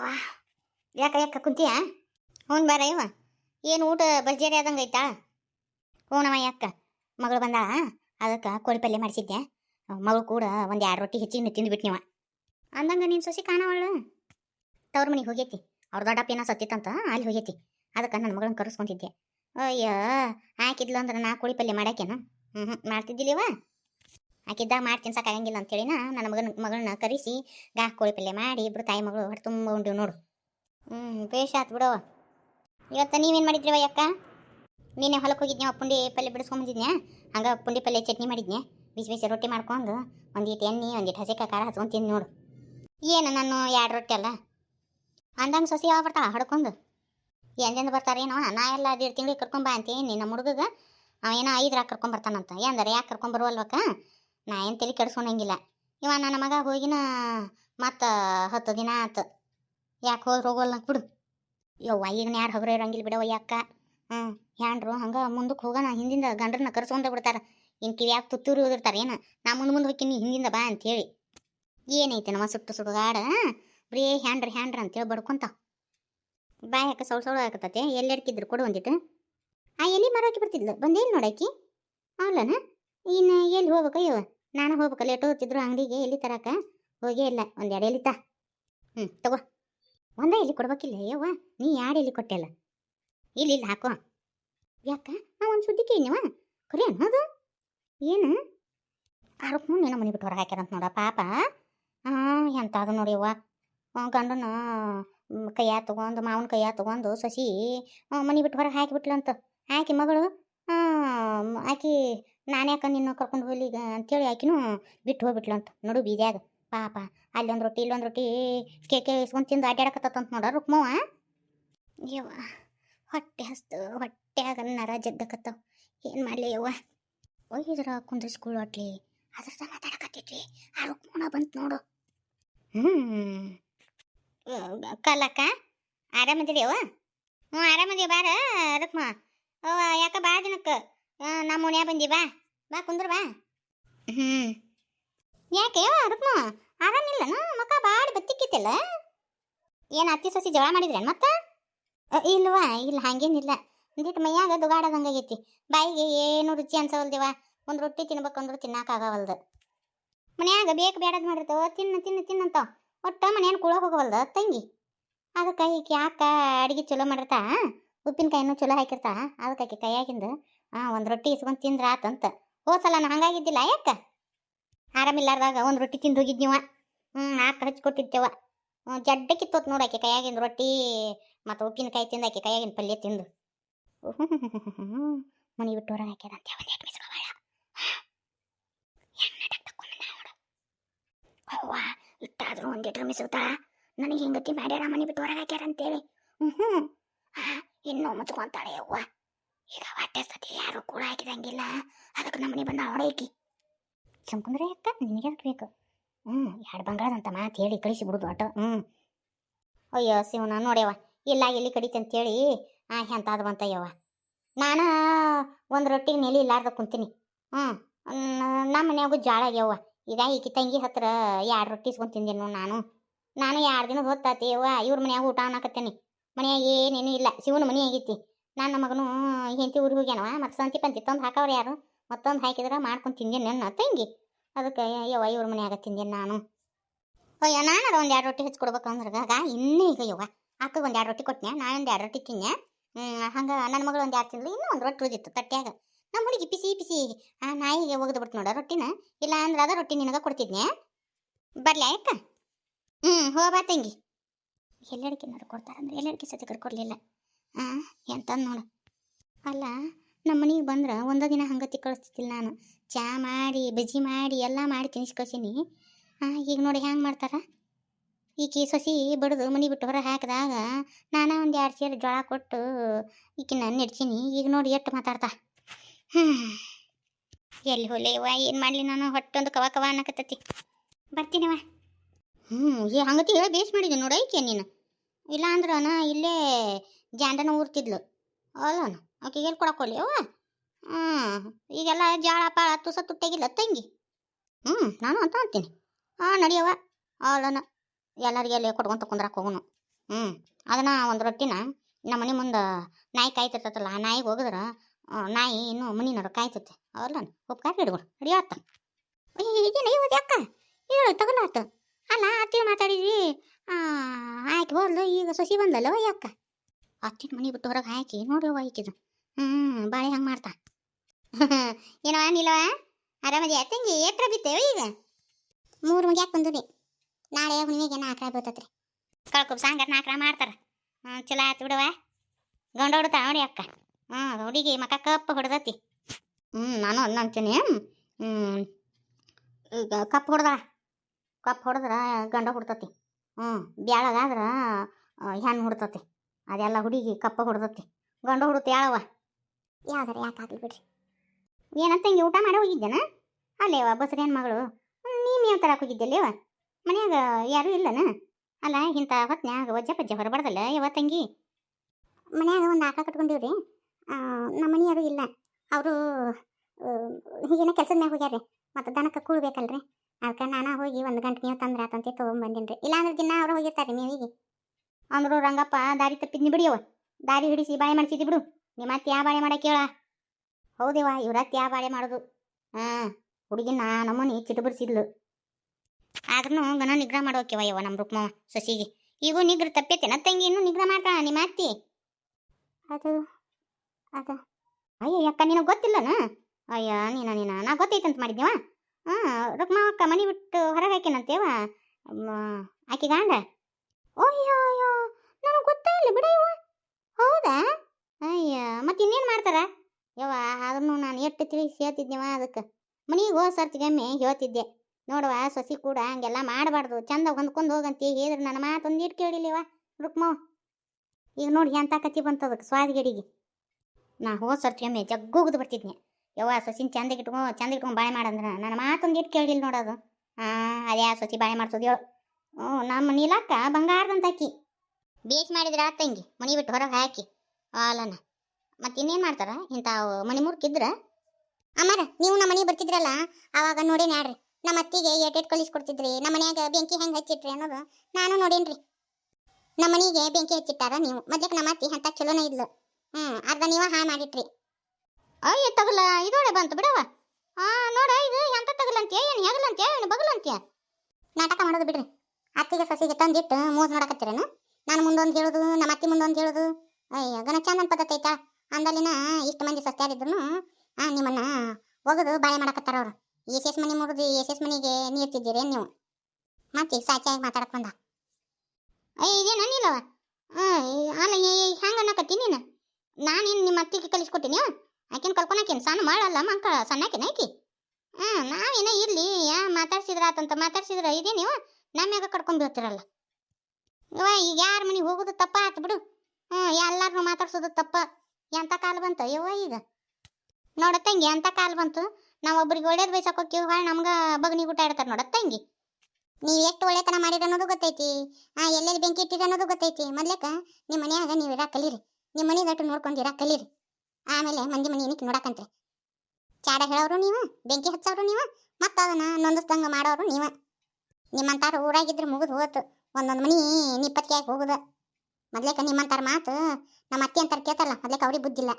ಯವ್ವ ಯಾಕ ಯಾಕ, ಕುಂತೀಯ? ಹ್ಞೂ ಬಾರ ಯವ್ವ ಏನು ಊಟ ಭರ್ಜರಿ ಆದಂಗೆ ಐತಾ ಹ್ಞೂನವ ಯಾಕ ಮಗಳು ಬಂದಾಳ? ಅದಕ್ಕೆ ಕೋಳಿ ಪಲ್ಯ ಮಾಡಿಸಿದ್ದೆ. ಮಗಳು ಕೂಡ ಒಂದು ಎರಡು ರೊಟ್ಟಿ ಹೆಚ್ಚಿನ ನೀವ ಅಂದಂಗೆ ನೀನು ಸೊಸಿ ಕಾಣವಳು ತವ್ರ ಮನೆಗೆ ಹೋಗೈತಿ. ಅವ್ರ ದೊಡ್ಡಪ್ಪ ಏನೋ ಸತ್ತಿತ್ತಂತ ಅಲ್ಲಿ ಹೋಗೈತಿ. ಅದಕ್ಕೆ ನನ್ನ ಮಗಳನ್ನ ಕರೆಸ್ಕೊಂತಿದ್ದೆ. ಅಯ್ಯೋ, ಹಾಕಿದ್ಲು ಅಂದ್ರೆ ನಾ ಕೋಳಿ ಪಲ್ಯ ಮಾಡಾಕೇನ ಹ್ಞೂ ಹ್ಞೂ ಮಾಡ್ತಿದ್ದಿಲ್ಲವ ಹಾಕಿದ್ದಾಗ ಮಾಡಿ ತಿನ್ಸಕ್ಕಾಗಂಗಿಲ್ಲ ಅಂತೇಳಿನ ನನ್ನ ಮಗನ ಮಗಳನ್ನ ಕರೆಸಿ ಗಾ ಕೋಳಿ ಪಲ್ಯ ಮಾಡಿ ಇಬ್ರು ತಾಯಿ ಮಗಳು ಹೊಟ್ಟೆ ತುಂಬ ಉಂಡಿವ್ ನೋಡು. ಹ್ಞೂ ಬೇಷ್ ಆತು ಬಿಡವ ಇವತ್ತು ನೀವೇನು ಮಾಡಿದ್ರಿ ಯಾಕ ನೀನೆ ಹೊಲಕ್ಕೆ ಹೋಗಿದ್ನ್ಯಾ, ಪುಂಡಿ ಪಲ್ಯ ಬಿಡಿಸ್ಕೊಂಬಂದಿದ್ನ್ಯಾ ಹಂಗೆ ಪುಂಡಿ ಪಲ್ಯ ಚಟ್ನಿ ಮಾಡಿದ್ನ್ಯಾ? ಬಿಸಿ ಬಿಸಿ ರೊಟ್ಟಿ ಮಾಡ್ಕೊಂಡು ಒಂದಿಟ್ಟು ಎಣ್ಣೆ ಒಂದಿಟ್ಟು ಹಸಿಕಾಯಿ, ಖಾರ ಹಚ್ಕೊಂಡು ತಿಂದು ನೋಡು. ಏನು ನಾನು ಎರಡು ರೊಟ್ಟಿ ಅಲ್ಲ? ಅಂದಂಗೆ ಸೊಸಿ ಯಾವ ಬರ್ತಾಳ? ಹಡ್ಕೊಂಡು. ಎಂದೆಂದು ಬರ್ತಾರೇನೋ ನಾ ಎಲ್ಲ ಎರಡು ತಿಂಗಳಿಗೆ ಕರ್ಕೊಂಬ ಅಂತೀನಿ ನಮ್ಮ ಹುಡುಗಗ. ಅವ ಏನೋ ಐದ್ರಾಗ ಕರ್ಕೊಂಬರ್ತಾನಂತ ಎಂದರೆ ಯಾಕೆ ಕರ್ಕೊಂಬರುವಲ್ವಕ್ಕ ನಾ ಏನು ತಲೆ ಕೆಡ್ಸ್ಕೊಂಡಂಗಿಲ್ಲ. ಇವ ನನ್ನ ಮಗ ಹೋಗಿನ ಮತ್ತು ಹತ್ತು ದಿನ ಆತು. ಯಾಕೆ ಹೋದ್ರೆ ಹೋಗೋಲ್ಲ ಬಿಡು. ಯವ್ವ ಈಗ ಯಾರು ಹಗುರ ಇರಂಗಿಲ್ಲ ಬಿಡವ ಯಾಕ ಹ್ಞೂ ಹ್ಯಾಂಡ್ರು ಹಂಗೆ ಮುಂದಕ್ಕೆ ಹೋಗೋಣ, ಹಿಂದಿಂದ ಗಂಡ್ರನ್ನ ಕರ್ಸ್ಕೊಂಡ ಬಿಡ್ತಾರೆ. ಇನ್ನು ಯಾಕೆ ತುತ್ತೂರಿ ಓದಿರ್ತಾರೆ ಏನು? ನಾ ಮುಂದೆ ಮುಂದೆ ಹೋಗ್ತೀನಿ, ಹಿಂದಿಂದ ಬಾ ಅಂತೇಳಿ. ಏನೈತೆ ನಮ್ಮ ಸುಟ್ಟು ಸುಡುಗಾಡ ಬರೀ ಹ್ಯಾಂಡ್ರ ಹ್ಯಾಂಡ್ರ ಅಂತೇಳಿ ಬಡ್ಕೊಂತ. ಬಾಯ್ ಯಾಕೆ ಸೌಳು ಸೌಳು ಹಾಕತ್ತೆ ಎಲ್ಲಿ ಅಡ್ಕಿದ್ರು ಕೊಡು ಒಂದಿಟ್ಟು ಆ, ಎಲ್ಲಿ ಮರೋಕೆ ಬರ್ತಿದ್ಲು? ಬಂದೇನು ನೋಡಾಕಿ ಅವಳನ? ಇನ್ನು ಎಲ್ಲಿ ಹೋಗ್ಬೇಕು ಅಯ್ಯವ ನಾನು ಹೋಗ್ಬೇಕು. ಲೇಟ್ ಹೋಗ್ತಿದ್ರು ಅಂಗಡಿಗೆ ಎಲ್ಲಿ ತರಕ? ಹೋಗೇ ಇಲ್ಲ. ಒಂದು ಎರಡು ತಾ? ಹ್ಞೂ ತಗೋ. ಒಂದೇ ಎಲ್ಲಿ ಕೊಡ್ಬೇಕಿಲ್ಲ. ಯವ್ವ, ನೀ ಎರಡು ಎಲ್ಲಿ ಕೊಟ್ಟೆಲ್ಲ? ಇಲ್ಲಿ ಇಲ್ಲಿ ಹಾಕೋ. ಯಾಕ? ನಾ ಒಂದು ಸುದ್ದಿ ಕೇಳಿನವ? ಕರೆ ಅನ್ನೋದು? ಏನು? ಆರಕ್ಕೆ ಮುಂದೆ ಏನೋ ಮನೆ ಬಿಟ್ಟು ಹೊರಗೆ ಹಾಕ್ಯಾರಂತ ನೋಡ, ಪಾಪ. ಹಾಂ ಎಂತ ಅದು ನೋಡಿಯವ್ವ ಗಂಡನ ಕೈಯಾ ಕೈಯ ತಗೊಂಡು, ಮಾವನ ಕೈಯ ತಗೊಂಡು ಸಸಿ ಮನೆ ಬಿಟ್ಟು ಹೊರಗೆ ಹಾಕಿಬಿಟ್ಲಂತ ಹಾಕಿ ಮಗಳು? ಆಕಿ ನಾನು ಯಾಕೆ ನಿನ್ನ ಕರ್ಕೊಂಡು ಹೋಗ್ಲಿ ಈಗ ಅಂತೇಳಿ ಆಕಿನೂ ಬಿಟ್ಟು ಅಂತ. ನೋಡು ಬೀದ್ಯಾಗ. ಪಾಪ, ಅಲ್ಲಿ ಒಂದು ರೊಟ್ಟಿ ಇಲ್ಲೊಂದು ರೊಟ್ಟಿ ಕೇಕೆ ಇಸ್ಕೊಂಡು ತಿಂದು ಅಡ್ಡಾಡಕತ್ತಂತ ನೋಡ ರುಕ್ಮವ್ವ ಯವ್ವ, ಹೊಟ್ಟೆ ಹಸ್ತು ಹೊಟ್ಟೆಯಾಗ ನರ ಜಗ್ಗಕತ್ತವ. ಏನು ಮಾಡಲಿ ಯವ್ವ? ಒಯ್ದ್ರ ಕುಂದ್ರಿಸ್ಕೊಳ್ಳು ಅಟ್ಲಿ ಅದ್ರದ ಮಾತಾಡಕತ್ತಿದ್ವಿ ಆ ರುಕ್ಮಣ ಬಂತು ನೋಡು. ಹ್ಞೂ ಕಲಕ್ಕ ಆರಾಮದಿರಿ ಯವ್ವ? ಹ್ಞೂ ಆರಾಮದಿ ಬಾರ ರುಕ್ಮ. ಅವ್ವ ಯಾಕ ಬಾ ದಿನಕ್ಕೆ? ನಮ್ಮ ಮನ್ಯಾಗ ಬಂದಿ ಬಾ ಬಾ ಕುಂದ್ರ ಬಾ. ಹ್ಞೂ ಯಾಕೆ? ರುಕ್ಮ ಆರಾಮಿಲ್ಲನ? ಮಕ್ಕ ಬಾಡಿ ಬತ್ತಿಕ್ಕಿತ್ತಿಲ್ಲ? ಏನು ಅತ್ತಿ ಸೊಸಿ ಜಗಳ ಮಾಡಿದ್ರೇನು ಮತ್ತೆ? ಇಲ್ವಾ? ಇಲ್ಲ ಹಂಗೇನಿಲ್ಲ. ಒಂದಿಟ್ಟು ಮೈಯಾಗ ದುಗಾಡದಂಗಾಗೈತಿ. ಬಾಯಿಗೆ ಏನು ರುಚಿ ಅನ್ಸವಲ್ದಿವ? ಒಂದು ರೊಟ್ಟಿ ತಿನ್ಬೇಕಂದ್ರೆ ತಿನ್ನಕ್ಕಾಗವಲ್ದು ಮನ್ಯಾಗ ಬೇಕು ಬೇಡದ್ ಮಾಡಿರ್ತಾವ ತಿನ್ನ ತಿನ್ನ ತಿನ್ನಂತಾವ ಒಟ್ಟ ಮನೆಯನ್ನು ಕೂಳ ಹೋಗವಲ್ದ ತಂಗಿ? ಅದಕ್ಕೆ ಈಕೆ ಯಾಕ ಅಡಿಗೆ ಚಲೋ ಮಾಡಿರ್ತಾ ಉಪ್ಪಿನಕಾಯಿನೂ ಚಲೋ ಹಾಕಿರ್ತಾ ಅದಕ್ಕೆ ಆಕೆ ಕೈಯಾಗಿಂದ ಹಾಂ ಒಂದು ರೊಟ್ಟಿ ಇಸ್ಕೊಂಡು ತಿಂದ್ರ ಆತಂತ. ಹೋಸಲ ನಾ ಹಂಗಾಗಿದ್ದಿಲ್ಲ, ಯಾಕ? ಆರಾಮಿಲ್ಲಾರ್ದಾಗ ಒಂದು ರೊಟ್ಟಿ ತಿಂದು ಹೋಗಿದ್ನಿವ ಹ್ಞೂ ನಾಲ್ಕು ಹಚ್ಕೊಟ್ಟಿದ್ದೇವ ಹ್ಞೂ ಜಡ್ಡ ಕಿತ್ತೋತ್ ನೋಡಾಕೆ ಕೈಯಾಗಿಂದ ರೊಟ್ಟಿ, ಮತ್ತು ಉಪ್ಪಿನಕಾಯಿ ತಿಂದು ಆಕೆ ಕೈಯಾಗಿನ ಪಲ್ಯ ತಿಂದು. ಮನೆ ಬಿಟ್ಟು ಹೊರಗೆ ಹಾಕ್ಯಾರ ಅಂತ ಒಂದು ಎಟ್ ಮಿಸ್ಕೊಬೇಡ ಅವ್ವ ಇಟ್ಟಾದ್ರೂ ಒಂದು ಲೀಟ್ರ್ ಮಿಸುತ್ತಾ ನನಗೆ ಹಿಂಗತಿ ಮಾಡ್ಯಾರ ಮನೆ ಬಿಟ್ಟು ಹೊರಗೆ ಹಾಕ್ಯಾರ ಅಂತೇಳಿ. ಹ್ಞೂ ಇನ್ನೂ ಮುಚ್ಕೊಂತಾಳೆ ಅವ್ವ ಈಗ ಹೊಟ್ಟೆ ಸತಿ ಯಾರು ಕೂಡ ಹಾಕಿದಂಗಿಲ್ಲ. ಅದಕ್ಕೆ ನಮ್ಮನೆ ಬಂದ ಅವಳೇಕಿ ಸುಮ್ಕುಂದ್ರೆ ಅಕ್ಕ ನಿನಗೆ ಅದಕ್ಕೆ ಬೇಕು? ಹ್ಞೂ ಎರಡು ಬಂಗಾರದಂತ ಮಾತು ಹೇಳಿ ಕಳಿಸಿ ಬಿಡುದು ಆಟ. ಹ್ಞೂ ಅಯ್ಯೋ ಶಿವನ ನೋಡ್ಯವ ಇಲ್ಲ ಎಲ್ಲಿ ಅಂತ ಅಂತೇಳಿ ಆ ಎಂತಾದ ಬಂತಯ್ಯವ ನಾನು ಒಂದು ರೊಟ್ಟಿಗೆ ನೆಲೆ ಇಲ್ಲಾರ್ದ ಕುಂತೀನಿ. ಹ್ಞೂ ನಮ್ಮ ಮನ್ಯಾಗು ಜಾಳ ಆಗ್ಯವ. ಈಗ ಈಕಿ ತಂಗಿ ಹತ್ರ ಎರಡು ರೊಟ್ಟಿ ಇಸ್ಕೊಂಡು ತಿಂದೇನು ನಾನು. ನಾನು ಎರಡು ದಿನದ ಹೊತ್ತಾತಿ ಯವ್ವ ಇವ್ರ ಮನ್ಯಾಗ ಊಟ ಅನ್ನಕತ್ತೇನಿ. ಮನ್ಯಾಗ ಏನೇನು ಇಲ್ಲ. ಶಿವನ ಮನೆ ಆಗೈತಿ. ನನ್ನ ಮಗನು ಹೆಂಡತಿ ಊರಿಗೆ ಹೋಗ್ಯಾನವ. ಮತ್ತು ಸಂತಿ ಪಂತಿ ತಂದು ಹಾಕವ್ರು ಯಾರು? ಮತ್ತೊಂದು ಹಾಕಿದ್ರೆ ಮಾಡ್ಕೊಂಡು ತಿಂದೇನು ನನ್ನ ತಂಗಿ? ಅದಕ್ಕೆ ಯವ್ವ ಇವ್ರ ಮನ್ಯಾಗ ತಿಂದೇನು ನಾನು? ಅಯ್ಯೋ ನಾನು ಒಂದು ಎರಡು ರೊಟ್ಟಿ ಹಚ್ಕೊಡ್ಬೇಕಂದ್ರಾಗ ಇನ್ನೂ ಈಗ ಯವ್ವ. ಅಕ್ಕ ಒಂದು ಎರಡು ರೊಟ್ಟಿ ಕೊಟ್ನ್ಯಾ? ನಾನು ಒಂದು ಎರಡು ರೊಟ್ಟಿ ತಿನ್ನೆ ಹಂಗೆ ನನ್ನ ಮಗಳು ಒಂದು ಎರಡು ತಿಂದ್ಲು ಇನ್ನೂ ಒಂದು ರೊಟ್ಟಿ ಉಳಿದಿತ್ತು ತಟ್ಟ್ಯಾಗ ನಮ್ಮ ಹುಡುಗಿ ಬಿಸಿ ಬಿಸಿ ಆ ನಾಯಿಗೆ ಒಗೆದು ಬಿಟ್ಟು ನೋಡ ರೊಟ್ಟಿನ. ಇಲ್ಲ ಅಂದ್ರೆ ಅದ ರೊಟ್ಟಿ ನಿನಗೆ ಕೊಡ್ತಿದ್ನೆ ಬರಲಿ ಅಕ್ಕ? ಹ್ಞೂ ಹೋಗ್ಬಾ ತಂಗಿ. ಎಲ್ಲಡಿಕೆ ನೋಡು ಕೊಡ್ತಾರಂದ್ರೆ ಎಲ್ಲಡಿಕೆ ಸತಿ ಕೊಡಲಿಲ್ಲ. ಹಾಂ ಎಂತಂದು ನೋಡು. ಅಲ್ಲ ನಮ್ಮ ಮನೆಗೆ ಬಂದ್ರೆ ಒಂದೇ ದಿನ ಹಂಗೆ ತಿಕ್ಕಳಿಸ್ತಿದ್ದಿಲ್ಲ ನಾನು. ಚಾ ಮಾಡಿ, ಬಜ್ಜಿ ಮಾಡಿ, ಎಲ್ಲ ಮಾಡಿ ತಿನ್ನಿಸ್ಕೊಳ್ತೀನಿ ಹಾಂ ಈಗ ನೋಡಿ ಹ್ಯಾಂಗೆ ಮಾಡ್ತಾರೆ? ಈಕಿ ಸೊಸಿ ಬಡಿದು ಮನೆ ಬಿಟ್ಟು ಹೊರ ಹಾಕಿದಾಗ ನಾನು ಒಂದು ಎರಡು ಸೇರು ಜೋಳ ಕೊಟ್ಟು ಈಕಿನ ನೆಡ್ಸೀನಿ ಈಗ ನೋಡಿ ಎಷ್ಟು ಮಾತಾಡ್ತಾ. ಹ್ಞೂ ಎಲ್ಲಿ ಹೋಲೇವ ಏನು ಮಾಡಲಿ ನಾನು? ಹೊಟ್ಟೊಂದು ಕವ ಕವ ಅನ್ನಕತ್ತತಿ. ಬರ್ತೀನವ ಹ್ಞೂ ಏ ಹಂಗತಿ ಹೇಳಿ ಬೇಸ್ ಮಾಡಿದೆ ನೋಡ ಈಕೆ ನೀನು? ಇಲ್ಲ ಅಂದ್ರೆ ನಾ ಇಲ್ಲೇ ಜಾಂಡನ ಊರ್ತಿದ್ಲು. ಅಲ್ಲನ ಆಕೆಗೆ ಎಲ್ಲಿ ಕೊಡಕೊಳ್ಳಿ ಅವ ಹ್ಞೂ ಈಗೆಲ್ಲ ಜಾಳ, ಪಾಳ, ತುಸ ತುಟ್ಟಾಗಿಲ್ಲ ತಂಗಿ. ಹ್ಞೂ ನಾನು ಅಂತ ಅಂತೀನಿ. ಹಾಂ ನಡಿಯವ ಅಲ್ಲನ ಎಲ್ಲರಿಗೆ ಅಲ್ಲಿ ಕೊಡ್ಕೊಂತ ಕುಂದ್ರಕ್ಕೆ ಹೋಗೋನು. ಹ್ಞೂ ಅದನ್ನ ಒಂದು ರೊಟ್ಟಿನ ನಮ್ಮ ಮನೆ ಮುಂದೆ ನಾಯಿ ಕಾಯ್ತಿರ್ತೈತಲ್ಲ, ಆ ನಾಯಿಗೆ ಹೋಗಿದ್ರೆ ನಾಯಿ ಇನ್ನೂ ಮನಿನವ್ರ ಕಾಯ್ತೈತೆ. ಅವಲ್ಲ ಉಪ್ಕಾರ ಹಿಡ್ಕೊಂಡು ಹಿಡಿಯೋ ಆತ ಈಗೇನು ಇವತ್ತು ಯಾಕೆ ಹೇಳು ತಗೊಳಾತ ಅಲ್ಲ ಅತ್ತೆ ಮಾತಾಡಿದ್ವಿ. ಆಯ್ಕೆ ಹೋದ್ಲು. ಈಗ ಸೊಸಿ ಬಂದಲ್ಲವ ಅಕ್ಕ ಅತ್ತಿನ ಮನೆ ಬಿಟ್ಟು ಹೊರಗೆ ಹಾಕಿ, ನೋಡಿ ಈಕಿದು ಹ್ಞೂ ಬಾಳೆ ಹಂಗೆ ಮಾಡ್ತಾ. ಏನವ ನಿಲ್ಲವ ಆರಾಮದಿ ತಂಗಿ ಎಟ್ರ ಬಿತ್ತೇವ ಈಗ? ಮೂರು ಮುಗ್ಯಾಕೆ ಬಂದದಿ ನಾಳೆ ಹುಣ್ಣಿಮೆಗೆ ನಾಲ್ಕರ ಬೀಳ್ತತ್ರಿ? ಕಳ್ಕೊಬ್ ಸಾಂಗಾರ ನಾಲ್ಕರ ಮಾಡ್ತಾರ. ಹ್ಞೂ ಚಲೋ ಆಯ್ತು ಬಿಡವ ಗಂಡ ಹೊಡ್ತಾ ನೋಡಿ ಅಕ್ಕ. ಹ್ಞೂ ಹುಡುಗಿ ಮಕ ಕಪ್ಪ ಹೊಡೆದತಿ. ಹ್ಞೂ ನಾನು ಅಂತೀನಿ. ಹ್ಞೂ ಈಗ ಕಪ್ ಹೊಡೆದ ಕಪ್ ಹೊಡೆದ್ರೆ ಗಂಡ ಹುಡ್ತತಿ. ಹ್ಞೂ ಬ್ಯಾಳಗಾದ್ರೆ ಹೆಣ್ಣು ಹುಡ್ತತಿ. ಅದೆಲ್ಲ ಹುಡುಗಿ ಕಪ್ಪ ಹೊಡ್ದತಿ. ಗಂಡ ಹುಡುತ್ತೆ ಯಾಳವ? ಯಾವ್ದಾರ ಯಾಕೆ ಆಗಲಿ ಬಿಡ್ರಿ. ಏನಂತ ಹಿಂಗೆ ಊಟ ಮಾಡಿ ಹೋಗಿದ್ದೇನ? ಅಲ್ಲೇವ ಬಸರೇನ್ ಮಗಳು? ನೀನು ಯಾವ ಥರ ಹೋಗಿದ್ದೆಲ್ಲೇವ? ಮನ್ಯಾಗ ಯಾರೂ ಇಲ್ಲನ? ಅಲ್ಲ ಇಂಥ ಹೊತ್ನ್ಯಾಗ ಒಜ್ಜೆ ಪಜ್ಜೆ ಹೊರಬಾರ್ದಲ್ಲ ಯಾವ ತಂಗಿ? ಮನ್ಯಾಗ ಒಂದು ಆಕಳ ಕಟ್ಕೊಂಡಿವ್ರಿ. ನಮ್ಮ ಮನೆಯವರು ಇಲ್ಲ. ಅವರು ಈಗಿನ ಕೆಲಸದ ಮ್ಯಾಗ ಹೋಗ್ಯಾರ್ರಿ. ಮತ್ತು ದನಕ್ಕೆ ಕೂಡ್ಬೇಕಲ್ರಿ ಅದಕ್ಕೆ ನಾನು ಹೋಗಿ ಒಂದು ಗಂಟೆ ನೀವು ತಂದ್ರೆ ಆತಂತೆ ತೊಗೊಂಬಂದಿನಿ ರೀ. ಇಲ್ಲಾಂದ್ರೆ ದಿನ ಅವ್ರು ಹೋಗಿರ್ತಾರೆ ಮೇವಿಗೆ ಅಂದ್ರು ರಂಗಪ್ಪ ದಾರಿ ತಪ್ಪಿದ್ನಿ ಬಿಡಿಯವ ದಾರಿ ಹಿಡಿಸಿ ಬಾಳೆ ಮಾಡ್ಸಿದ್ದಿ ಬಿಡು. ನಿಮ್ಮ ಅತ್ತೆ ಯಾವ ಬಾಳೆ ಮಾಡಕ್ಕೆ ಹೇಳ? ಹೌದೇವ ಇವ್ರ ಅತ್ತೆ ಯಾವ ಬಾಳೆ ಮಾಡೋದು? ಹಾಂ ಹುಡುಗಿನ ನಮ್ಮನಿ ಚಿಟ್ಟು ಬಿಡಿಸಿದ್ಲು. ಆದ್ರೂ ಗನ ನಿಗ್ರಹ ಮಾಡೋಕೆವ ಯವ್ವ ನಮ್ಮ ರುಕ್ಮವ ಸಸಿಗೆ. ಈಗೂ ನಿಗ್ರ ತಪ್ಪೈತೆನ ತಂಗಿ ಇನ್ನೂ ನಿಗ್ರಹ ಮಾಡ್ತಾಳ ನಿಮ್ಮ ಅತ್ತೆ ಅದು ಅದ. ಅಯ್ಯ ಯಾಕ ನಿನಗೆ ಗೊತ್ತಿಲ್ಲನ? ಅಯ್ಯ ನೀನ ನೀನ ನಾ ಗೊತ್ತೈತಂತ ಮಾಡಿದ್ನಿವ ಹಾಂ ರುಕ್ಮ ಅಕ್ಕ ಮನೆ ಬಿಟ್ಟು ಹೊರಗೆ ಹಾಕಿನಂತೇವ ಆಕೆ ಗಾಂಡ? ಓಯ್ಯೋ ಅಯ್ಯೋ, ನನಗೆ ಗೊತ್ತೇ ಇಲ್ಲ ಬಿಡಯ್ಯವ ಹೌದಾ? ಅಯ್ಯ, ಮತ್ತೆ ಇನ್ನೇನು ಮಾಡ್ತಾರ? ಯವ್ವ, ಅದನ್ನು ನಾನು ಎಷ್ಟು ತಿಳಿಸಿ ಹೇಳ್ತಿದ್ನಿವ ಅದಕ್ಕೆ. ಮನೆಗೆ ಹೋದ ಸರ್ತಿಗೊಮ್ಮೆ ಹೇಳ್ತಿದ್ದೆ. ನೋಡುವ, ಸೊಸಿ ಕೂಡ ಹಂಗೆಲ್ಲ ಮಾಡಬಾರ್ದು. ಚಂದ ಹೊಂದ್ಕೊಂಡು ಹೋಗಂತಿ ಹೇಳಿದ್ರೆ ನನ್ನ ಮಾತೊಂದು ಇಟ್ಟು ಕೇಳಿಲಿವ ರುಕ್ಮವ್ ಈಗ ನೋಡಿ ಎಂಥ ಕತಿ ಬಂತು ಅದಕ್ಕೆ ಸ್ವಾದಿಗಡಿಗೆ. ನಾ ಹೋದ ಸರ್ತಿಗೊಮ್ಮೆ ಜಗ್ಗುಗ್ದು ಬರ್ತಿದ್ನೆ. ಯವ್ವ ಸೊಸಿನ ಚಂದ ಇಟ್ಕೊ, ಚಂದ ಇಟ್ಕೊಂಡು ಬಾಳೆ ಮಾಡಂದ್ರೆ. ನನ್ನ ಮಾತೊಂದು ಇಟ್ಟು ಕೇಳಿಲ್ಲ ನೋಡೋದು ಹಾಂ ಅದೇ ಆ ಸೊಸಿ ಬಾಳೆ ಮಾಡ್ಸೋದು ಹೇಳು. ಹ್ಞೂ, ನಮ್ಮ ನೀಲಕ್ಕ ಬಂಗಾರದಂತ ಅಕ್ಕಿ. ಬೇಸ್ ಮಾಡಿದ್ರೆ ಆ ತಂಗಿ, ಮನೆ ಬಿಟ್ಟು ಹೊರಗೆ ಹಾಕಿ. ಅಲ್ಲನ ಮತ್ತೆ ಇನ್ನೇನು ಮಾಡ್ತಾರ? ಇಂಥ ಮನೆ ಮುರ್ಕಿದ್ರ? ಅಮ್ಮಾರ, ನೀವು ನಮ್ಮ ಮನೆಗೆ ಬರ್ತಿದ್ರಲ್ಲ, ಆವಾಗ ನೋಡಿ ನೋಡ್ರಿ ನಮ್ಮ ಅತ್ತಿಗೆ ಏಟೇಟ್ ಕಲಿಸ್ಕೊಡ್ತಿದ್ರಿ ನಮ್ಮ ಮನ್ಯಾಗ ಬೆಂಕಿ ಹೆಂಗೆ ಹಚ್ಚಿಟ್ರಿ ಅನ್ನೋದು ನಾನು ನೋಡೇನ್ರಿ. ನಮ್ಮ ಮನೆಗೆ ಬೆಂಕಿ ಹಚ್ಚಿಟ್ಟಾರ ನೀವು. ಮೊದ್ಲಕ್ಕೆ ನಮ್ಮ ಅತ್ತಿ ಅಂತ ಚಲೋನೇ ಇದ್ಲು. ಹ್ಞೂ, ಅರ್ಧ ನೀವ ಹಾ ಮಾಡಿಟ್ರಿ. ಅಯ್ಯ, ತಗಲ ಇದೋಡೆ ಬಂತು ಬಿಡವ ಆ, ನೋಡ, ಇದು ಎಂತ ತಗಲಂತ್ಯ, ಏನು ಹೆಗಲಂತ್ಯ, ಏನು ಬಗಲಂತ್ಯ? ನಾಟಕ ಮಾಡೋದು ಬಿಡ್ರಿ. ಅತ್ತಿಗೆ ಸಸಿಗೆ ತಂದಿಟ್ಟು ಮೂಸ್ ನೋಡಕತ್ತೀರೇನು? ನಾನು ಮುಂದೊಂದು ಹೇಳೋದು, ನಮ್ಮ ಅತ್ತಿ ಮುಂದೊಂದು ಹೇಳೋದು. ಅಯ್ಯ ಗಣಚಂದನ್ ಪದ್ಧತಿ ಐತಾ? ಅಂದಲ್ಲಿನ ಇಷ್ಟು ಮಂದಿ ಸಸ್ಯಾರಿದ್ರು ಆ, ನಿಮ್ಮನ್ನ ಒಗದು ಬಾಳೆ ಮಾಡಕತ್ತಾರ ಅವ್ರು. ಎಸ್ ಎಸ್ ಮನೆ ಮುರಿದು ಎಸ್ ಎಸ್ ಮನೆಗೆ ನೀರ್ತಿದ್ದೀರಿ ನೀವು? ಮತ್ತೆ ಸಾಚಿಯಾಗಿ ಮಾತಾಡಕ್ ಬಂದ. ಅಯ್ಯ, ಇದೇನ ನೀಲವ ಅಲ್ಲ ಹೆಂಗ ಅನ್ನಕತ್ತಿ ನೀನು? ನಾನೇನು ನಿಮ್ಮ ಅತ್ತಿಗೆ ಕಲಿಸ್ಕೊಟ್ಟಿನಿ ಆಕಿನ ಕಲ್ಕೊಳಕೇನು ಸಣ್ಣ ಮಾಡಲ್ಲ ಮಂಕ ಸಣ್ಣಾಕಿನ ಆಕಿ? ಹ್ಞೂ ನಾವೇನ ಇರ್ಲಿ, ಯಾ ಮಾತಾಡ್ಸಿದ್ರ ಆತಂತ ಮಾತಾಡ್ಸಿದ್ರ, ಇದೇ ನೀವು? ನಮ್ಯಾಗ ಕಡ್ಕೊಂಡ್ ಬೀಳ್ತಿರಲ್ಲ ಇವ ಈಗ ಯಾರ ಮನೆಗೆ ಹೋಗುದು ತಪ್ಪ ಆತು ಬಿಡು. ಹ್ಞೂ ಎಲ್ಲಾರನ್ನೂ ಮಾತಾಡ್ಸೋದು ತಪ್ಪ. ಎಂಥ ಕಾಲ ಬಂತು ಯವ್ವ ಈಗ? ನೋಡ ತಂಗಿ ಎಂಥ ಕಾಲ ಬಂತು? ನಾವು ಒಬ್ರಿಗೆ ಒಳ್ಳೇದು ಬಯಸಕ್ಕೆ ಹೋಗ್ತೀವಿ, ಹೊಳ್ ನಮ್ಗೆ ಬಗ್ನಿ ಊಟ ಇಡ್ತಾರೆ ನೋಡತ್ತಂಗಿ ತಂಗಿ. ನೀವು ಎಷ್ಟು ಒಳ್ಳೆತನ ಮಾಡಿರ ಅನ್ನೋದು ಗೊತ್ತೈತಿ. ಆ ಎಲ್ಲೆಲ್ಲಿ ಬೆಂಕಿ ಇಟ್ಟಿರ ಅನ್ನೋದು ಗೊತ್ತೈತಿ. ಮೊದ್ಲೇಕ ನಿಮ್ಮ ಮನ್ಯಾಗ ನೀವು ಇರಾಕ್ ಕಲೀರಿ. ನಿಮ್ಮ ಮನೆ ದಟ್ಟು ನೋಡ್ಕೊಂಡು ಇರಾಕ್ ಕಲೀರಿ. ಆಮೇಲೆ ಮಂದಿ ಮನಿ ಏನಕ್ಕೆ ನೋಡಕಂತ್ರಿ? ಚಾಡ ಹೇಳೋರು ನೀವು, ಬೆಂಕಿ ಹಚ್ಚೋರು ನೀವು, ಮತ್ತೆ ಅದನ್ನ ನೊಂದಿಸ್ದಂಗ ಮಾಡೋರು ನೀವ. ನಿಮ್ಮಂತಾರ ಊರಾಗಿದ್ರೆ ಮುಗಿದು ಹೋತು, ಒಂದೊಂದು ಮನಿ ನಿಪ್ಪತ್ತಿಗೆ ಹೋಗುದ. ಮೊದ್ಲೇಕ ನಿಮ್ಮಂತಾರ ಮಾತು ನಮ್ಮ ಅತ್ತೆ ಅಂತಾರ ಕೇಳ್ತಾರಲ್ಲ ಮೊದ್ಲೇಕ ಅವ್ರಿಗೆ ಬುದ್ಧಿಲ್ಲ.